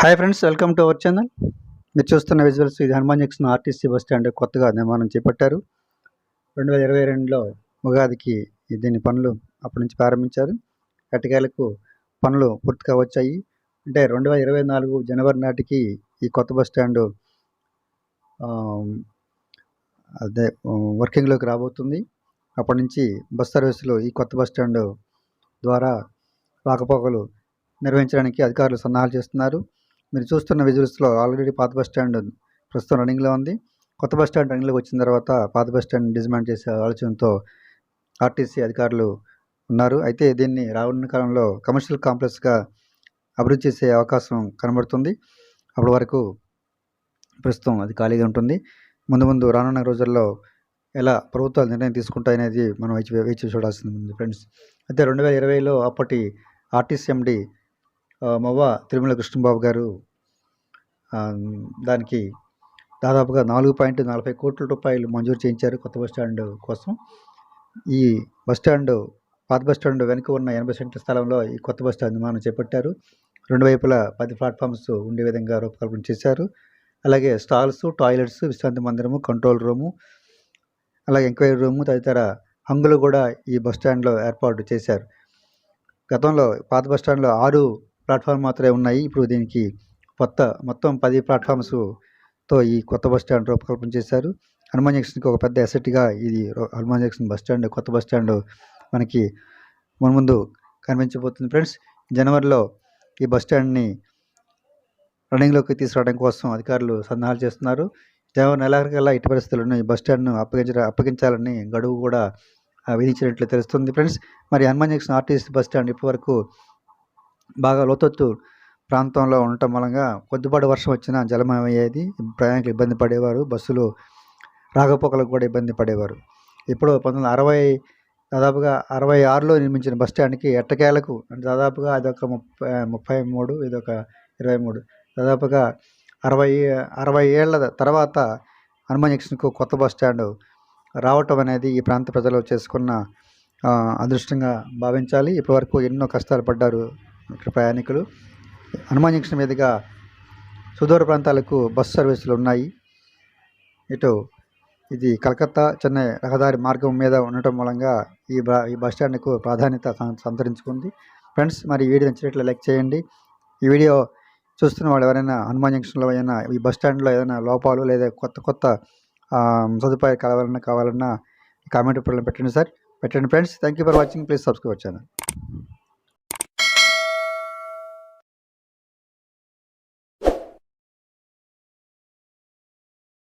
Hi friends welcome to our channel మీరు చూస్తున్న visuals ఇది Hanuman junction RTC bus stand కొత్తగా నిర్మాణం చేపట్టారు. రెండు వేల ఇరవై రెండులో ఉగాదికి దీని పనులు అప్పటి నుంచి ప్రారంభించారు. ఎట్టకేలకు పనులు పూర్తిగా వచ్చాయి. అంటే రెండు వేల ఇరవై నాలుగు జనవరి నాటికి ఈ కొత్త బస్ స్టాండ్ అదే వర్కింగ్లోకి రాబోతుంది. అప్పటి నుంచి బస్ సర్వీసులు ఈ కొత్త బస్ స్టాండ్ ద్వారా రాకపోకలు నిర్వహించడానికి అధికారులు సన్నాహాలు చేస్తున్నారు. మీరు చూస్తున్న విజువల్స్లో ఆల్రెడీ పాత బస్ స్టాండ్ ప్రస్తుతం రన్నింగ్లో ఉంది. కొత్త బస్ స్టాండ్ రన్నింగ్లోకి వచ్చిన తర్వాత పాత బస్ స్టాండ్ డిస్మాండ్ చేసే ఆలోచనతో ఆర్టీసీ అధికారులు ఉన్నారు. అయితే దీన్ని రానున్న కాలంలో కమర్షియల్ కాంప్లెక్స్గా అభివృద్ధి చేసే అవకాశం కనబడుతుంది. అప్పటి వరకు ప్రస్తుతం అది ఖాళీగా ఉంటుంది. ముందు ముందు రానున్న రోజుల్లో ఎలా ప్రభుత్వాలు నిర్ణయం తీసుకుంటాయనేది మనం వేచి వేచి చూడాల్సింది ఫ్రెండ్స్ అయితే రెండు వేల ఇరవైలో అప్పటి ఆర్టీసీ ఎండి మవ్వ తిరుమల కృష్ణబాబు గారు దానికి దాదాపుగా నాలుగు పాయింట్ నలభై కోట్ల రూపాయలు మంజూరు చేయించారు కొత్త బస్ స్టాండ్ కోసం. ఈ బస్ స్టాండ్ పాత బస్ స్టాండ్ వెనుక ఉన్న ఎనభై సెంట్ల స్థలంలో ఈ కొత్త బస్ నిర్మాణం చేపట్టారు. రెండు వైపులా పది ప్లాట్ఫామ్స్ ఉండే విధంగా రూపకల్పన చేశారు. అలాగే స్టాల్స్ టాయిలెట్స్ విశ్రాంతి మందిరము కంట్రోల్ రూము అలాగే ఎంక్వైరీ రూము తదితర హంగులు కూడా ఈ బస్ స్టాండ్లో ఏర్పాటు చేశారు. గతంలో పాత బస్టాండ్లో ఆరు ప్లాట్ఫామ్ మాత్రమే ఉన్నాయి. ఇప్పుడు దీనికి కొత్త మొత్తం పది ప్లాట్ఫామ్స్తో ఈ కొత్త బస్ స్టాండ్ రూపకల్పన చేశారు. హనుమాన్ జంక్షన్కి ఒక పెద్ద అసెట్గా ఇది హనుమాన్ జంక్షన్ బస్ స్టాండ్ కొత్త బస్ స్టాండ్ మనకి మన ముందు కనిపించబోతుంది ఫ్రెండ్స్. జనవరిలో ఈ బస్ స్టాండ్ని రన్నింగ్లోకి తీసుకురావడం కోసం అధికారులు సన్నాహాలు చేస్తున్నారు. జనవరి నెలాఖరికల్లా ఇటు పరిస్థితులను ఈ బస్ స్టాండ్ను అప్పగించ అప్పగించాలని గడువు కూడా విధించినట్లు తెలుస్తుంది ఫ్రెండ్స్. మరి Hanuman junction RTC bus stand ఇప్పటివరకు బాగా లోతత్తు ప్రాంతంలో ఉండటం వలన కొద్దిపాటి వర్షం వచ్చినా జలమయ్యేది ప్రయాణికులు ఇబ్బంది పడేవారు. బస్సులు రాకపోకలకు కూడా ఇబ్బంది పడేవారు. ఇప్పుడు పంతొమ్మిది వందల అరవై దాదాపుగా అరవై ఆరులో నిర్మించిన బస్ స్టాండ్కి ఎట్టకేలకు అంటే దాదాపుగా అదొక ముప్పై ముప్పై మూడు ఇదొక ఇరవై మూడు దాదాపుగా అరవై అరవై ఏళ్ళ తర్వాత హనుమాన్ జంక్షన్కు కొత్త బస్ స్టాండ్ రావటం అనేది ఈ ప్రాంత ప్రజలు చేసుకున్న అదృష్టంగా భావించాలి. ఇప్పటివరకు ఎన్నో కష్టాలు పడ్డారు ఇక్కడ ప్రయాణికులు. హనుమాన్ జంక్షన్ మీదుగా సుదూర ప్రాంతాలకు బస్సు సర్వీసులు ఉన్నాయి. ఇటు ఇది కలకత్తా చెన్నై రహదారి మార్గం మీద ఉండటం మూలంగా ఈ బ ఈ బస్ స్టాండ్కు ప్రాధాన్యత సంతరించుకుంది. ఫ్రెండ్స్ మరి ఈ వీడియో నచ్చినట్లు లైక్ చేయండి. ఈ వీడియో చూస్తున్న వాళ్ళు ఎవరైనా హనుమాన్ జంక్షన్లో ఏదైనా ఈ బస్ స్టాండ్లో ఏదైనా లోపాలు లేదా కొత్త కొత్త సదుపాయాలు కావాలన్నా కావాలన్నా కామెంట్ పెట్టండి సార్. పెట్టండి friends. Thank you for watching. Please subscribe channel.